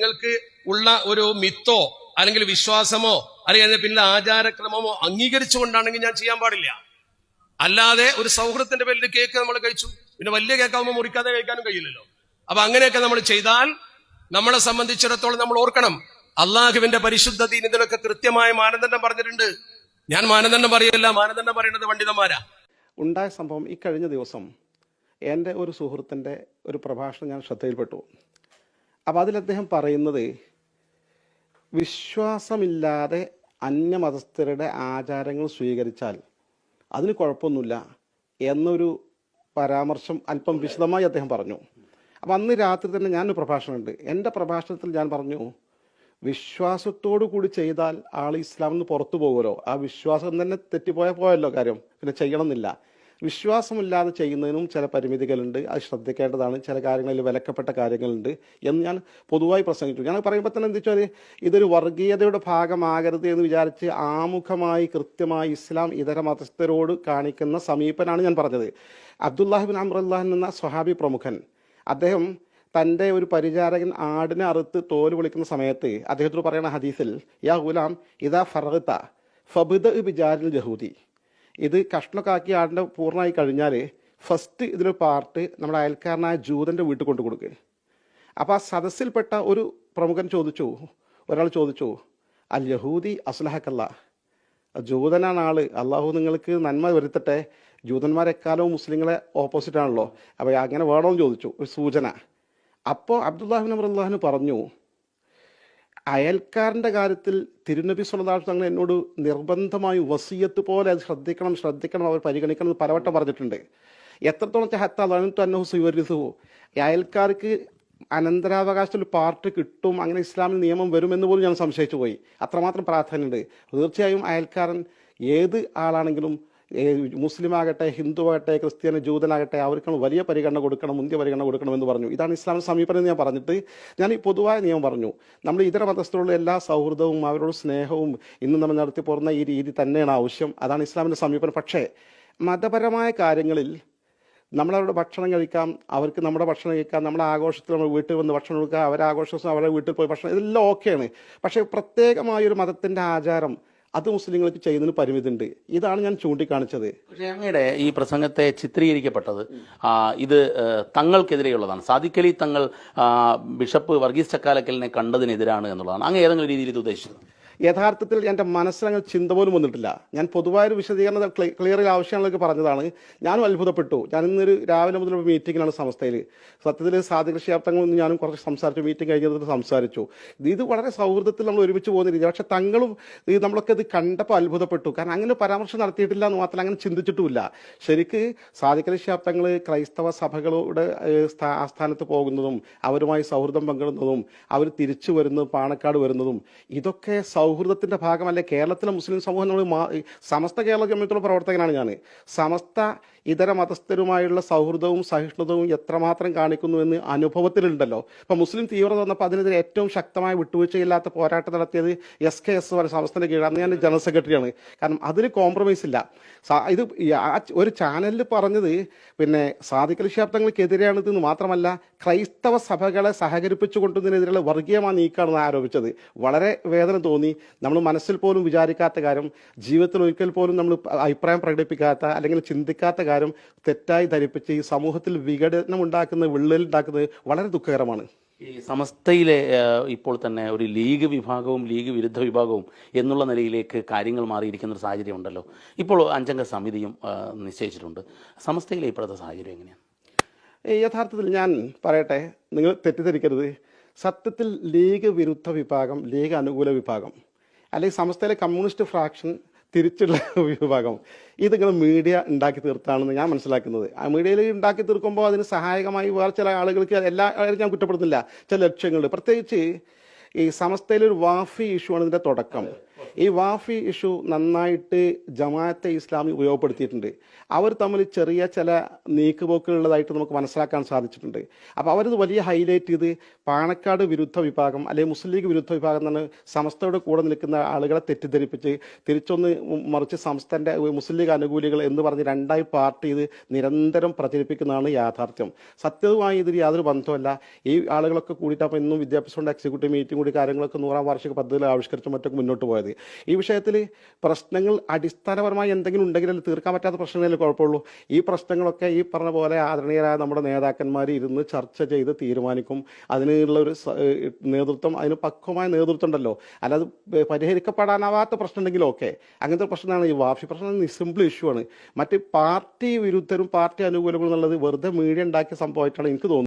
നിങ്ങൾക്ക് ഉള്ള ഒരു മിത്തോ അല്ലെങ്കിൽ വിശ്വാസമോ അല്ലെങ്കിൽ അതിന്റെ പിന്നിലെ ആചാരക്രമമോ അംഗീകരിച്ചുകൊണ്ടാണെങ്കിൽ ഞാൻ ചെയ്യാൻ പാടില്ല. അല്ലാതെ ഒരു സൗഹൃദത്തിന്റെ പേരിൽ കേക്ക് നമ്മൾ കഴിച്ചു. പിന്നെ വലിയ കേക്കാവുമ്പോൾ മുറിക്കാതെ കഴിക്കാനും കഴിയില്ലല്ലോ. അപ്പൊ അങ്ങനെയൊക്കെ നമ്മൾ ചെയ്താൽ നമ്മളെ സംബന്ധിച്ചിടത്തോളം നമ്മൾ ഓർക്കണം. അള്ളാഹുവിന്റെ പരിശുദ്ധ ദീൻ കൃത്യമായ മാനദണ്ഡം പറഞ്ഞിട്ടുണ്ട്. ഞാൻ മാനദണ്ഡം പറയല്ല മാനദണ്ഡം പറയുന്നത് പണ്ഡിതന്മാരാ. ഉണ്ടായ സംഭവം ഈ കഴിഞ്ഞ ദിവസം എന്റെ ഒരു സുഹൃത്തിന്റെ ഒരു പ്രഭാഷണം ഞാൻ ശ്രദ്ധയിൽപ്പെട്ടു. അപ്പോൾ അതിൽ അദ്ദേഹം പറയുന്നത് വിശ്വാസമില്ലാതെ അന്യമതസ്ഥരുടെ ആചാരങ്ങൾ സ്വീകരിച്ചാൽ അതിന് കുഴപ്പമൊന്നുമില്ല എന്നൊരു പരാമർശം അല്പം വിശദമായി അദ്ദേഹം പറഞ്ഞു. അപ്പം അന്ന് രാത്രി തന്നെ ഞാനൊരു പ്രഭാഷണമുണ്ട്. എന്റെ പ്രഭാഷണത്തിൽ ഞാൻ പറഞ്ഞു വിശ്വാസത്തോടു കൂടി ചെയ്താൽ ആൾ ഇസ്ലാമിൽ നിന്ന് പുറത്തു പോകുമല്ലോ. ആ വിശ്വാസം തന്നെ തെറ്റിപ്പോയാൽ പോയല്ലോ കാര്യം. പിന്നെ ചെയ്യണമെന്നില്ല. വിശ്വാസമില്ലാതെ ചെയ്യുന്നതിനും ചില പരിമിതികളുണ്ട്. അത് ശ്രദ്ധിക്കേണ്ടതാണ്. ചില കാര്യങ്ങളിൽ വിലക്കപ്പെട്ട കാര്യങ്ങളുണ്ട് എന്ന് ഞാൻ പൊതുവായി പ്രസംഗിച്ചു. ഞാൻ പറയുമ്പോൾ തന്നെ എന്താ വെച്ചാൽ ഇതൊരു വർഗീയതയുടെ ഭാഗമാകരുത് എന്ന് വിചാരിച്ച് ആമുഖമായി കൃത്യമായി ഇസ്ലാം ഇതര മതസ്ഥരോട് കാണിക്കുന്ന സമീപനാണ് ഞാൻ പറഞ്ഞത്. അബ്ദുല്ലാഹിബിൻ അമ്രല്ലാഹൻ എന്ന സ്വഹാബി പ്രമുഖൻ അദ്ദേഹം തന്റെ ഒരു പരിചാരകൻ ആടിനെ അറുത്ത് തോൽ വിളിക്കുന്ന സമയത്ത് അദ്ദേഹത്തോട് പറയുന്ന ഹദീസിൽ യാ ഗുലാം ഇതാ ഫറത്ത ഫബിദ് ബിജാരിൽ ജഹൂദി. ഇത് കഷ്ണക്കാക്കി ആടിന്റെ പൂർണമായി കഴിഞ്ഞാൽ ഫസ്റ്റ് ഇതിലൊരു പാർട്ട് നമ്മുടെ അയൽക്കാരനായ ജൂതന്റെ വീട്ടിൽ കൊണ്ടു കൊടുക്കുക അപ്പോൾ ആ സദസ്സിൽപ്പെട്ട ഒരു പ്രമുഖൻ ചോദിച്ചു ഒരാൾ ചോദിച്ചു അൽ യഹൂദി അസ്ലഹക്കല്ല? ജൂതനാണ് ആൾ. അള്ളാഹു നിങ്ങൾക്ക് നന്മ വരുത്തട്ടെ. ജൂതന്മാരെക്കാലവും മുസ്ലിങ്ങളെ ഓപ്പോസിറ്റ് ആണല്ലോ. അപ്പോൾ അങ്ങനെ വേണമെന്ന് ചോദിച്ചു ഒരു സൂചന. അപ്പോൾ അബ്ദുല്ലാഹിൻ അബ്ദുല്ലാഹിന് പറഞ്ഞു അയൽക്കാരന്റെ കാര്യത്തിൽ തിരുനബി സുലതാഷ് തങ്ങൾ എന്നോട് നിർബന്ധമായി വസീയത്ത് പോലെ അത് ശ്രദ്ധിക്കണം ശ്രദ്ധിക്കണം അവർ പരിഗണിക്കണം എന്ന് പലവട്ടം പറഞ്ഞിട്ടുണ്ട്. എത്രത്തോളം ഹത്ത അനന്തു അന്നഹു സ്വീകരിച്ചുവോ അയൽക്കാർക്ക് അനന്തരാവകാശത്തിൽ പാർട്ട് കിട്ടും അങ്ങനെ ഇസ്ലാമിൽ നിയമം വരുമെന്ന് പോലും ഞാൻ സംശയിച്ചു പോയി അത്രമാത്രം പ്രാധാന്യമുണ്ട്. തീർച്ചയായും അയൽക്കാരൻ ഏത് ആളാണെങ്കിലും മുസ്ലിം ആകട്ടെ ഹിന്ദു ആകട്ടെ ക്രിസ്ത്യൻ ജൂതനാകട്ടെ അവർക്കാണ് വലിയ പരിഗണന കൊടുക്കണം മുന്തിയ പരിഗണന കൊടുക്കണം എന്ന് പറഞ്ഞു. ഇതാണ് ഇസ്ലാമിക സമീപനം എന്ന് ഞാൻ പറഞ്ഞിട്ട് ഞാൻ ഈ പൊതുവായ നിയമം പറഞ്ഞു. നമ്മൾ ഇതര മതസ്ഥരുള്ള എല്ലാ സൗഹൃദവും അവരോട് സ്നേഹവും ഇന്ന് നമ്മൾ നടത്തി പോരുന്ന ഈ രീതി തന്നെയാണ് ആവശ്യം. അതാണ് ഇസ്ലാമിന്റെ സമീപനം. പക്ഷേ മതപരമായ കാര്യങ്ങളിൽ നമ്മളവരുടെ ഭക്ഷണം കഴിക്കാം അവർക്ക് നമ്മുടെ ഭക്ഷണം കഴിക്കാം നമ്മുടെ ആഘോഷത്തിൽ നമ്മൾ വീട്ടിൽ വന്ന് ഭക്ഷണം കൊടുക്കുക അവരെ ആഘോഷം അവരുടെ വീട്ടിൽ പോയി ഭക്ഷണം ഇതെല്ലാം ഓക്കെയാണ്. പക്ഷേ പ്രത്യേകമായൊരു മതത്തിന്റെ ആചാരം അത് മുസ്ലിങ്ങൾക്ക് ചെയ്യുന്നതിന് പരിമിതിയുണ്ട്. ഇതാണ് ഞാൻ ചൂണ്ടിക്കാണിച്ചത്. അങ്ങയുടെ ഈ പ്രസംഗത്തെ ചിത്രീകരിക്കപ്പെട്ടത് ഇത് തങ്ങൾക്കെതിരെയുള്ളതാണ്. സാദിഖലി തങ്ങൾ ബിഷപ്പ് വർഗീസ് ചക്കാലക്കലിനെ കണ്ടതിനെതിരാണ് എന്നുള്ളതാണ്. അങ്ങ് ഏതെങ്കിലും രീതിയിൽ ഇത് ഉദ്ദേശിച്ചത്? യഥാർത്ഥത്തിൽ എന്റെ മനസ്സിലങ്ങനെ ചിന്ത പോലും വന്നിട്ടില്ല. ഞാൻ പൊതുവായൊരു വിശദീകരണം ക്ലിയർ ആവശ്യങ്ങളൊക്കെ പറഞ്ഞതാണ്. ഞാനും അത്ഭുതപ്പെട്ടു. ഞാൻ ഇന്നൊരു രാവിലെ മുതൽ മീറ്റിങ്ങിലാണ് സംസ്ഥയിൽ സത്യത്തിൽ സാധികൃഷ്യാപ്തങ്ങളിൽ ഒന്നും ഞാനും കുറച്ച് സംസാരിച്ചു മീറ്റിംഗ് കഴിഞ്ഞിട്ട് സംസാരിച്ചു. ഇത് വളരെ സൗഹൃദത്തിൽ നമ്മൾ ഒരുമിച്ച് പോകുന്ന രീതി പക്ഷേ തങ്ങളും നമ്മളൊക്കെ ഇത് കണ്ടപ്പോൾ അത്ഭുതപ്പെട്ടു. കാരണം അങ്ങനെ പരാമർശം നടത്തിയിട്ടില്ല എന്ന് മാത്രമല്ല അങ്ങനെ ചിന്തിച്ചിട്ടുമില്ല. ശരിക്ക് സാധികൃഷ്യാപ്തങ്ങൾ ക്രൈസ്തവ സഭകളുടെ ആസ്ഥാനത്ത് പോകുന്നതും അവരുമായി സൗഹൃദം പങ്കിടുന്നതും അവർ തിരിച്ചു വരുന്നതും പാണക്കാട് വരുന്നതും ഇതൊക്കെ സൗഹൃദത്തിന്റെ ഭാഗമല്ലേ? കേരളത്തിലെ മുസ്ലിം സമൂഹം നമ്മൾ സമസ്ത കേരള ജമ്മിയത്തുള്ള പ്രവർത്തകനാണ് ഞാൻ സമസ്ത ഇതര മതസ്ഥരുമായുള്ള സൗഹൃദവും സഹിഷ്ണുതവും എത്രമാത്രം കാണിക്കുന്നു എന്ന് അനുഭവത്തിലുണ്ടല്ലോ. ഇപ്പം മുസ്ലിം തീവ്രത വന്നപ്പോൾ അതിനെതിരെ ഏറ്റവും ശക്തമായ വിട്ടുവീഴ്ചയില്ലാത്ത പോരാട്ടം നടത്തിയത് എസ് കെ എസ് സമസ്തന്റെ സംസ്ഥാന കീഴാണ് ഞാൻ ജനറൽ സെക്രട്ടറിയാണ്. കാരണം അതിന് കോംപ്രമൈസ് ഇല്ല. ഇത് ഒരു ചാനലിൽ പറഞ്ഞത് പിന്നെ സാധിക്കൽ ശാബ്ദങ്ങൾക്കെതിരെയാണ് ഇതെന്ന് മാത്രമല്ല ക്രൈസ്തവ സഭകളെ സഹകരിപ്പിച്ചു കൊണ്ടതിനെതിരെയുള്ള വർഗീയമായ നീക്കാണെന്ന് ആരോപിച്ചത്. വളരെ വേദന തോന്നി. നമ്മൾ മനസ്സിൽ പോലും വിചാരിക്കാത്ത കാര്യം ജീവിതത്തിൽ ഒരിക്കൽ പോലും നമ്മൾ അഭിപ്രായം പ്രകടിപ്പിക്കാത്ത അല്ലെങ്കിൽ ചിന്തിക്കാത്ത കാര്യം തെറ്റായി ധരിപ്പിച്ച് ഈ സമൂഹത്തിൽ വിഘടനം ഉണ്ടാക്കുന്ന വിള്ളൽ ഉണ്ടാക്കുന്നത് വളരെ ദുഃഖകരമാണ്. ഈ സമസ്തയിലെ ഇപ്പോൾ തന്നെ ഒരു ലീഗ് വിഭാഗവും ലീഗ് വിരുദ്ധ വിഭാഗവും എന്നുള്ള നിലയിലേക്ക് കാര്യങ്ങൾ മാറിയിരിക്കുന്ന ഒരു സാഹചര്യം ഉണ്ടല്ലോ. ഇപ്പോൾ അഞ്ചംഗ സമിതിയും നിശ്ചയിച്ചിട്ടുണ്ട്. സമസ്തയിലെ ഇപ്പോഴത്തെ സാഹചര്യം എങ്ങനെയാണ്? യഥാർത്ഥത്തിൽ ഞാൻ പറയട്ടെ നിങ്ങൾ തെറ്റിദ്ധരിക്കരുത്. സത്യത്തിൽ ലീഗ് വിരുദ്ധ വിഭാഗം ലീഗ് അനുകൂല വിഭാഗം. അല്ലെങ്കിൽ സമസ്തയിലെ കമ്മ്യൂണിസ്റ്റ് ഫ്രാക്ഷൻ തിരിച്ചുള്ള വിഭാഗം. ഇത് നിങ്ങൾ മീഡിയ ഉണ്ടാക്കി തീർത്താണെന്ന് ഞാൻ മനസ്സിലാക്കുന്നത്. ആ മീഡിയയിൽ ഉണ്ടാക്കി തീർക്കുമ്പോൾ അതിന് സഹായകമായി വേറെ ചില ആളുകൾക്ക് എല്ലാ ആളുകളും ഞാൻ കുറ്റപ്പെടുന്നില്ല ചില ലക്ഷ്യങ്ങൾ പ്രത്യേകിച്ച് ഈ സമസ്തയിലെ ഒരു വാഫി ഇഷ്യൂ ആണ് ഇതിന്റെ തുടക്കം. ഈ വാഫി ഇഷ്യൂ നന്നായിട്ട് ജമാഅത്തെ ഇസ്ലാമി ഉപയോഗപ്പെടുത്തിയിട്ടുണ്ട്. അവർ തമ്മിൽ ചെറിയ ചില നീക്കുപോക്കുകളുള്ളതായിട്ട് നമുക്ക് മനസ്സിലാക്കാൻ സാധിച്ചിട്ടുണ്ട്. അപ്പോൾ അവരത് വലിയ ഹൈലൈറ്റ് ചെയ്ത് പാണക്കാട് വിരുദ്ധ വിഭാഗം അല്ലെങ്കിൽ മുസ്ലിം ലീഗ് വിരുദ്ധ വിഭാഗം എന്നാണ് സമസ്തയുടെ കൂടെ നിൽക്കുന്ന ആളുകളെ തെറ്റിദ്ധരിപ്പിച്ച് തിരിച്ചൊന്ന് മറിച്ച് സംസ്ഥാനത്തെ മുസ്ലിം ലീഗ് അനുകൂലികൾ എന്ന് പറഞ്ഞ് രണ്ടായി പാർട്ടി ഇത് നിരന്തരം പ്രചരിപ്പിക്കുന്നതാണ് യാഥാർത്ഥ്യം. സത്യവുമായി ഇതിൽ യാതൊരു ബന്ധമല്ല ഈ ആളുകളൊക്കെ കൂടിയിട്ട് അപ്പോൾ ഇന്നും വിദ്യാഭ്യാസ എക്സിക്യൂട്ടീവ് മീറ്റിംഗ് കൂടി കാര്യങ്ങളൊക്കെ നൂറാം വാർഷിക പദ്ധതിയിൽ ആവിഷ്കരിച്ച് മറ്റൊക്കെ മുന്നോട്ട് പോയത്. ഈ വിഷയത്തിൽ പ്രശ്നങ്ങൾ അടിസ്ഥാനപരമായി എന്തെങ്കിലും ഉണ്ടെങ്കിൽ തീർക്കാൻ പറ്റാത്ത പ്രശ്നങ്ങളിൽ കുഴപ്പമുള്ളൂ. ഈ പ്രശ്നങ്ങളൊക്കെ ഈ പറഞ്ഞ പോലെ ആദരണീയരായ നമ്മുടെ നേതാക്കന്മാർ ഇരുന്ന് ചർച്ച ചെയ്ത് തീരുമാനിക്കും. അതിനുള്ള ഒരു നേതൃത്വം അതിന് പക്വമായ നേതൃത്വം ഉണ്ടല്ലോ. അല്ലാതെ പരിഹരിക്കപ്പെടാനാവാത്ത പ്രശ്നം ഉണ്ടെങ്കിലും ഓക്കെ. അങ്ങനത്തെ പ്രശ്നമാണ് ഈ വാഫി പ്രശ്നം സിമ്പിൾ ഇഷ്യൂ ആണ്. മറ്റ് പാർട്ടി വിരുദ്ധരും പാർട്ടി അനുകൂലങ്ങളും എന്നുള്ളത് വെറുതെ മീഡിയ ഉണ്ടാക്കിയ സംഭവമായിട്ടാണ് എനിക്ക് തോന്നുന്നത്.